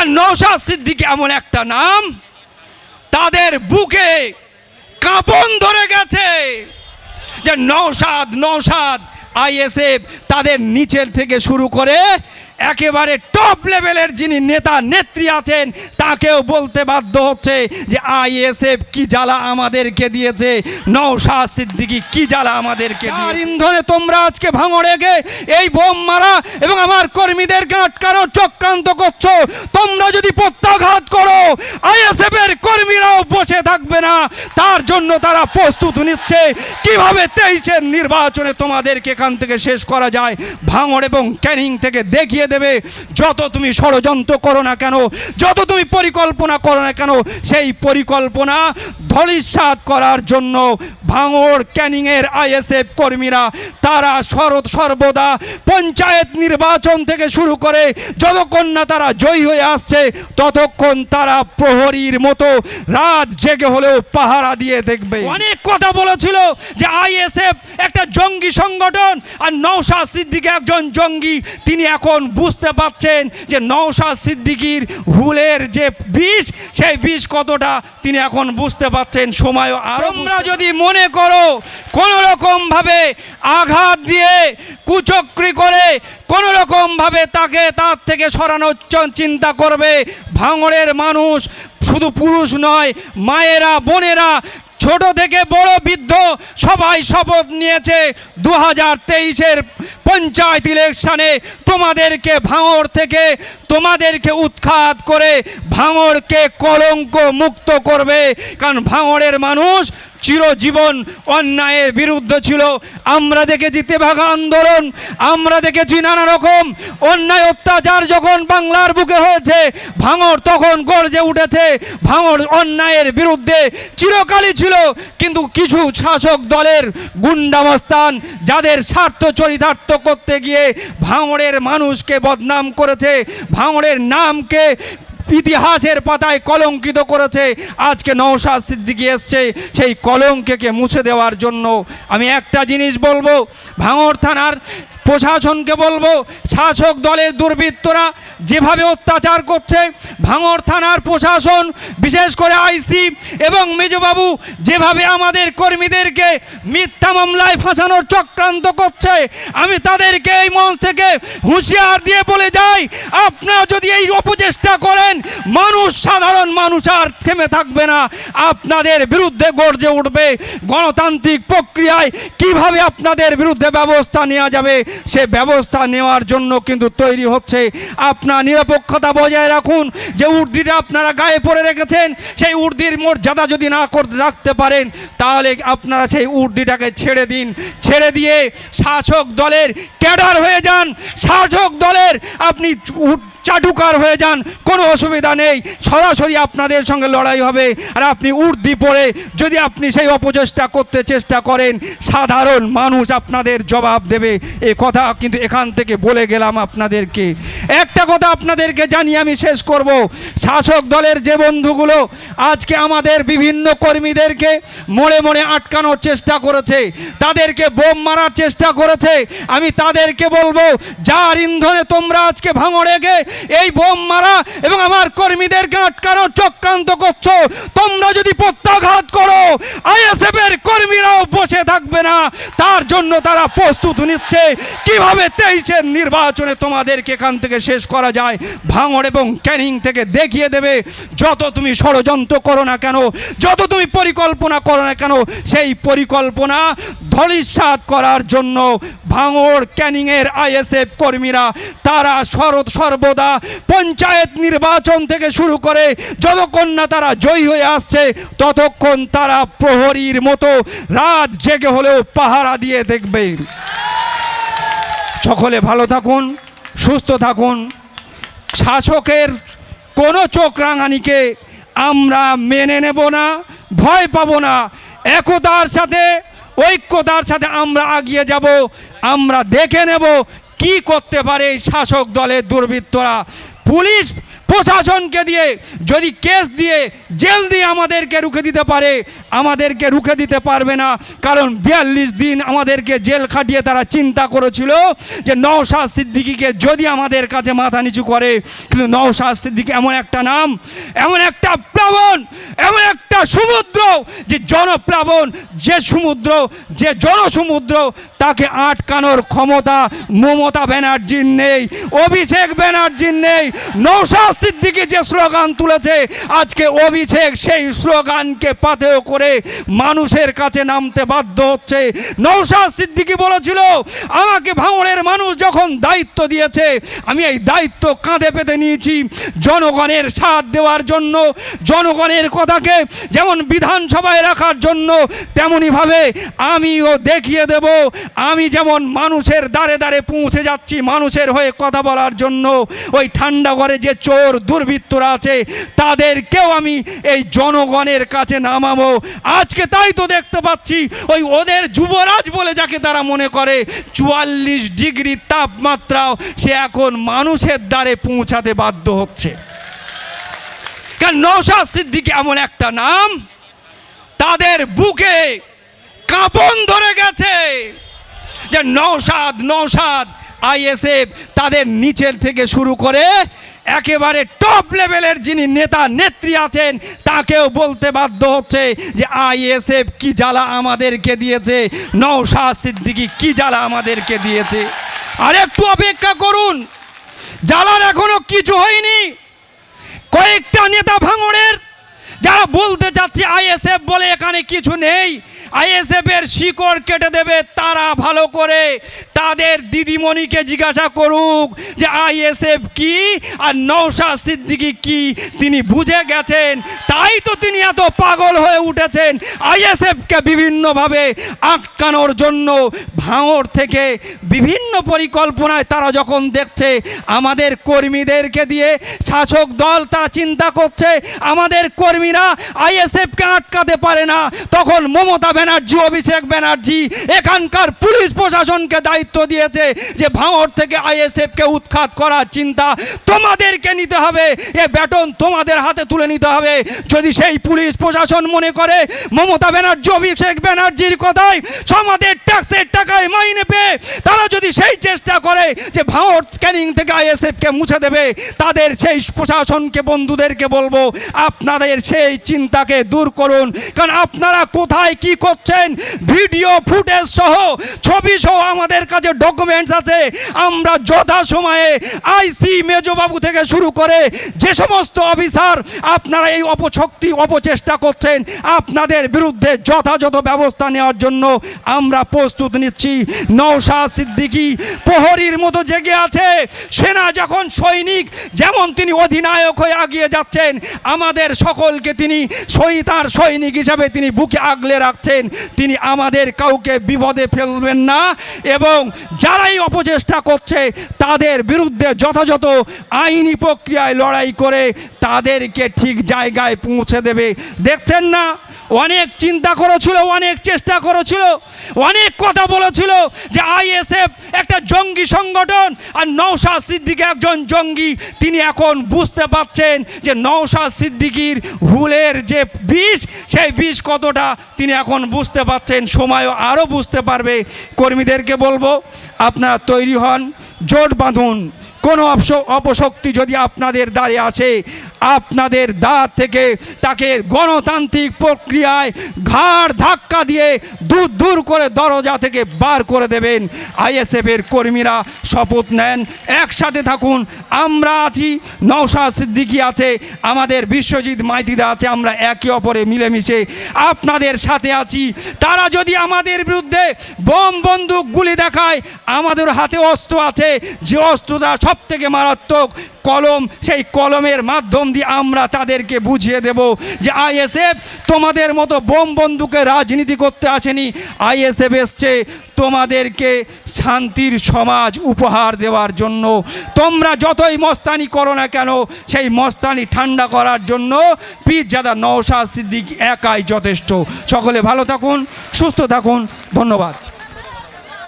কারণ নৌশাদ সিদ্দিকি এমন একটা নাম, তাদের বুকে কাঁপন ধরে গেছে যে নৌসাদ নৌসাদ আইএসএফ তাদের নিচের থেকে শুরু করে একেবারে টপ লেভেলের যিনি নেতা নেত্রী আছেন তাকেও বলতে বাধ্য হচ্ছে যে আইএসএফ কি জ্বালা আমাদেরকে দিয়েছে নৌসাদ সিদ্দিকি কি জ্বালা আমাদেরকে আর ইন্ধনে তোমরা আজকে ভাঙড়ে গে এই বোম মারা এবং আমার কর্মীদের কর্মীদেরকে আটকানোর চক্রান্ত করছ। তোমরা যদি প্রত্যাঘাত করো আইএসএফ এর কর্মীরাও বসে থাকবে না। তার জন্য তারা প্রস্তুত নিচ্ছে। কীভাবে তেইশের নির্বাচনে তোমাদেরকে এখান থেকে শেষ করা যায়? ভাঙড় এবং ক্যানিং থেকে দেখিয়ে দেবে। যত তুমি ষড়যন্ত্র করো না কেন, যত তুমি পরিকল্পনা করো না কেন, সেই পরিকল্পনা ধলিসাৎ করার জন্য ভাঙড় ক্যানিংয়ের আইএসএফ কর্মীরা, তারা সর- সর্বদা পঞ্চায়েত নির্বাচন থেকে শুরু করে যতক্ষণ না তারা জয়ী হয়ে আসছে, ততক্ষণ তারা প্রহরীর মতো রাত জেগে হলেও পাহারা দিয়ে দেখবে। অনেক কথা বলেছিল যে আইএসএফ একটা জঙ্গি সংগঠন আর নৌশাদ সিদ্দিকি একজন জঙ্গি, তিনি এখন বুঝতে পারছেন যে নৌশাদ সিদ্দিকির হুলের যে বিষ সেই বিষ কতটা? তিনি এখন বুঝতে পারছেন সময়ও আর তোমরা যদি মনে করো কোনো রকমভাবে আঘাত দিয়ে কুচক্রি করে কোনো রকমভাবে তাকে তার থেকে সরানোর চিন্তা করবে ভাঙড়ের মানুষ শুধু পুরুষ নয় মায়েরা বোনেরা ছোট থেকে বড় বৃদ্ধ সবাই শপথ নিয়েছে দু হাজার তেইশের পঞ্চায়েত ইলেকশনে তোমাদেরকে ভাঙর থেকে তোমাদেরকে উৎখাত করে ভাঙরকে কলঙ্ক মুক্ত করবে। কারণ ভাঙরের মানুষ চিরজীবন অন্যায়ের বিরুদ্ধে ছিল। আমরা দেখেছি তেভাগা আন্দোলন, আমরা দেখেছি নানা রকম অন্যায় অত্যাচার যখন বাংলার বুকে হয়েছে ভাঙড় তখন গর্জে উঠেছে। ভাঙড় অন্যায়ের বিরুদ্ধে চিরকালই ছিল, কিন্তু কিছু শাসক দলের গুন্ডামস্তান যাদের স্বার্থ চরিতার্থ করতে গিয়ে ভাঙড়ের মানুষকে বদনাম করেছে, ভাঙড়ের নামকে ইতিহাসের পাতায় কলঙ্কিত করেছে। আজকে নৌশাদ সিদ্দিকি এসছে, সেই কলঙ্ককে মুছে দেওয়ার জন্য। আমি একটা জিনিস বলব ভাঙর থানার প্রশাসনকে বলব, শাসক দলের দুর্বৃত্তরা যেভাবে অত্যাচার করছে, ভাঙড় থানার প্রশাসন, বিশেষ করে আইসি এবং মেজবাবু যেভাবে আমাদের কর্মীদেরকে মিথ্যা মামলায় ফাঁসানোর চক্রান্ত করছে, আমি তাদেরকে এই মঞ্চ থেকে হুঁশিয়ার দিয়ে বলে যাই, আপনারা যদি এই অপচেষ্টা করেন, মানুষ, সাধারণ মানুষ আর থেমে থাকবে না। আপনাদের বিরুদ্ধে গর্জে উঠবে গণতান্ত্রিক প্রক্রিয়ায়, কীভাবে আপনাদের বিরুদ্ধে ব্যবস্থা নেওয়া যাবে সে ব্যবস্থা নেওয়ার জন্য কিন্তু তৈরি হচ্ছে। আপনার নিরপেক্ষতা বজায় রাখুন, যে উর্দিটা আপনারা গায়ে পরে রেখেছেন, সেই উর্দির মর্যাদা যদি না রাখতে পারেন, তাহলে আপনারা সেই উর্দিটাকে ছেড়ে দিন। ছেড়ে দিয়ে শাসক দলের ক্যাডার হয়ে যান। শাসক দলের আপনি চাটুকার হয়ে যান। কোনো অসুবিধা নেই। সরাসরি আপনাদের সঙ্গে লড়াই হবে। আর আপনি উর্দি পড়ে যদি আপনি সেই অপচেষ্টা করতে চেষ্টা করেন, সাধারণ মানুষ আপনাদের জবাব দেবে। এ কথা কিন্তু এখান থেকে বলে গেলাম আপনাদেরকে। একটা কথা আপনাদেরকে জানিয়ে আমি শেষ করব। শাসক দলের যে বন্ধুগুলো আজকে আমাদের বিভিন্ন কর্মীদেরকে মোড়ে মোড়ে আটকানোর চেষ্টা করেছে, তাদেরকে বোম মারার চেষ্টা করেছে, আমি তাদেরকে বলব, যার ইন্ধনে তোমরা আজকে ভাঙড়ে গে এই বোম মারা এবং আমার কর্মীদেরকে আটকানোর চক্রান্ত করছ, তোমরা যদি প্রত্যাঘাত করো আইএসএফ এর কর্মীরাও বসে থাকবে না, তার জন্য তারা প্রস্তুত নিচ্ছে। কীভাবে তেইশের নির্বাচনে তোমাদেরকে এখান থেকে শেষ করা যায়? ভাঙড় এবং ক্যানিং থেকে দেখিয়ে দেবে, যত তুমি ষড়যন্ত্র করো না কেন, যত তুমি পরিকল্পনা করো না কেন, সেই পরিকল্পনা ধলিসাৎ করার জন্য ভাঙড় ক্যানিংয়ের আইএসএফ কর্মীরা, তারা সর- সর্বদা পঞ্চায়েত নির্বাচন থেকে শুরু করে যতক্ষণ না তারা জয়ী হয়ে আসছে, ততক্ষণ তারা প্রহরীর মতো রাত জেগে হলেও পাহারা দিয়ে দেখবে। সকলে ভালো থাকুন, সুস্থ থাকুন। শাসকের কোনো চোখ রাঙানিকে আমরা মেনে নেব না, ভয় পাবো না। একতার সাথে, ঐক্যতার সাথে আমরা আগিয়ে যাব, আমরা দেখে নেব কি করতে পারে এই শাসক দলের দুর্বৃত্তরা। পুলিশ প্রশাসনকে দিয়ে, যদি কেস দিয়ে, জেল দিয়ে আমাদেরকে রুখে দিতে পারে, আমাদেরকে রুখে দিতে পারবে না। কারণ বিয়াল্লিশ দিন আমাদেরকে জেল খাটিয়ে তারা চিন্তা করেছিল যে নওশাদ সিদ্দিকিকে যদি আমাদের কাছে মাথা নিচু করে, কিন্তু নওশাদ সিদ্দিকি এমন একটা নাম, এমন একটা প্লাবন, এমন একটা সমুদ্র যে জনপ্লাবন, যে সমুদ্র, যে জনসমুদ্র, তাকে আটকানোর ক্ষমতা মমতা ব্যানার্জির নেই, অভিষেক ব্যানার্জির নেই নৌশাদ সিদ্দিকি যে স্লোগান তুলেছে, আজকে অভিষেক সেই স্লোগানকে পাথেয় করে মানুষের কাছে নামতে বাধ্য হচ্ছে। নৌশাদ সিদ্দিকি বলেছিল, আমাকে ভাঙড়ের মানুষ যখন দায়িত্ব দিয়েছে, আমি এই দায়িত্ব কাঁধে পেতে নিয়েছি। জনগণের সাথ দেওয়ার জন্য, জনগণের কথাকে যেমন বিধানসভায় রাখার জন্য তেমনইভাবে আমিও দেখিয়ে দেব। আমি যেমন মানুষের দ্বারে দ্বারে পৌঁছে যাচ্ছি মানুষের হয়ে কথা বলার জন্য, ওই ঠান্ডা ঘরে যে চোর দুর্বৃত্তরা আছে, তাদেরকেও আমি এই জনগণের কাছে নামাবো। আজকে তাই তো দেখতে পাচ্ছি, ওই ওদের যুবরাজ বলে যাকে তারা মনে করে, চুয়াল্লিশ ডিগ্রি তাপমাত্রাও সে এখন মানুষের দ্বারে পৌঁছাতে বাধ্য হচ্ছে। কারণ নৌশাদ সিদ্দিকি এমন একটা নাম, তাদের বুকে কাঁপন ধরে গেছে যে নৌসাদ নৌসাদ আইএসএফ তাদের নিচের থেকে শুরু করে একেবারে টপ লেভেলের যিনি নেতা, নেত্রী আছেন, তাকেও বলতে বাধ্য হচ্ছে যে আইএসএফ কি জ্বালা আমাদেরকে দিয়েছে নওশাহ সিদ্দিকি কি জ্বালা আমাদেরকে দিয়েছে। আর একটু অপেক্ষা করুন, জ্বালার এখনও কিছু হয়নি। কয়েকটা নেতা ভাঙড়ের যারা বলতে যাচ্ছে আইএসএফ বলে এখানে কিছু নেই, আইএসএফ এর শিকড় কেটে দেবে তারা ভালো করে। তাদের দিদিমণিকে জিজ্ঞাসা করুক যে আইএসএফ কি আর নৌশা সিদ্দিকি কি? তিনি বুঝে গেছেন, তাই তো তিনি এত পাগল হয়ে উঠেছেন। আইএসএফকে বিভিন্নভাবে আটকানোর জন্য ভাঙর থেকে বিভিন্ন পরিকল্পনায় তারা যখন দেখছে, আমাদের কর্মীদেরকে দিয়ে শাসক দল তারা চিন্তা করছে, আমাদের কর্মীরা আইএসএফকে আটকাতে পারে না। তখন মমতা ব্যানার্জি, অভিষেক ব্যানার্জি, এখানকার পুলিশ প্রশাসনকে দায়িত্ব দিয়েছে যে ভাঙড় থেকে আইএসএফকে উৎখাত করার চিন্তা তোমাদেরকে নিতে হবে। এ ব্যাটন তোমাদের হাতে তুলে নিতে হবে। যদি সেই পুলিশ প্রশাসন মনে করে, মমতা ব্যানার্জি, অভিষেক ব্যানার্জির কথায় সমাজের ট্যাক্সের টাকায় মাইনে পেয়ে তারা যদি সেই চেষ্টা করে যে ভাঙড় ক্যানিং থেকে আইএসএফকে মুছে দেবে, তাদের সেই প্রশাসনকে, বন্ধুদেরকে বলব, আপনাদের সেই চিন্তাকে দূর করুন। কারণ আপনারা কোথায় কি করছেন, ভিডিও ফুটেজ সহ, ছবি সহ আমাদের কাছে ডকুমেন্টস আছে। আমরা যথা সময়ে আইসি মেজবাবু থেকে শুরু করে যে সমস্ত অফিসার আপনারা এই অপশক্তি, অপচেষ্টা করছেন, আপনাদের বিরুদ্ধে যথাযথ ব্যবস্থা নেওয়ার জন্য আমরা প্রস্তুত নিচ্ছি। নৌশা সিদ্দিকি প্রহরীর মতো জেগে আছে। সেনা যখন সৈনিক, যেমন তিনি অধিনায়ক হয়ে আগিয়ে যাচ্ছেন, আমাদের সকলকে তিনি সই তার সৈনিক হিসাবে তিনি বুকে আগলে রাখছেন। তিনি আমাদের কাউকে বিপদে ফেলবেন না এবং যারাই অপচেষ্টা করছে, তাদের বিরুদ্ধে যথাযথ আইনি প্রক্রিয়ায় লড়াই করে তাদেরকে ঠিক জায়গায় পৌঁছে দেবে। দেখছেন না? অনেক চিন্তা করেছিল, অনেক চেষ্টা করেছিল, অনেক কথা বলেছিল যে আইএসএফ একটা জঙ্গি সংগঠন আর নৌশাদ সিদ্দিকি একজন জঙ্গি। তিনি এখন বুঝতে পারছেন যে নৌশাদ সিদ্দিকির হুলের যে বিষ, সেই বিষ কতটা, তিনি এখন বুঝতে পারছেন, সময়ও আরও বুঝতে পারবে। কর্মীদেরকে বলব, আপনারা তৈরি হন, জোট বাঁধুন। কোনো অপশক্তি যদি আপনাদের দ্বারে আসে আপনাদের দ্বার থেকে তাকে গণতান্ত্রিক প্রক্রিয়ায় ঘাড় ধাক্কা দিয়ে দূর দূর করে দরজা থেকে বার করে দেবেন। আইএসএফের কর্মীরা শপথ নেন। একসাথে থাকুন। আমরা আছি। নৌশা সিদ্দিকি আছে। আমাদের বিশ্বজিৎ মাইতিদা আছে। আমরা একে অপরে মিলেমিশে আপনাদের সাথে আছি। তারা যদি আমাদের বিরুদ্ধে বোম বন্দুক গুলি দেখায়, আমাদের হাতে অস্ত্র আছে। যে অস্ত্রটা সব থেকে মারাত্মক কলম, সেই কলমের মাধ্যম দিয়ে আমরা তাদেরকে বুঝিয়ে দেব যে আইএসএফ তোমাদের মতো বোম বন্দুকে রাজনীতি করতে আসেনি। আইএসএফ এসছে তোমাদেরকে শান্তির সমাজ উপহার দেওয়ার জন্য। তোমরা যতই মস্তানি করো না কেন, সেই মস্তানি ঠান্ডা করার জন্য পীরজাদা নওশাদ সিদ্দিক একাই যথেষ্ট। সকলে ভালো থাকুন, সুস্থ থাকুন। ধন্যবাদ।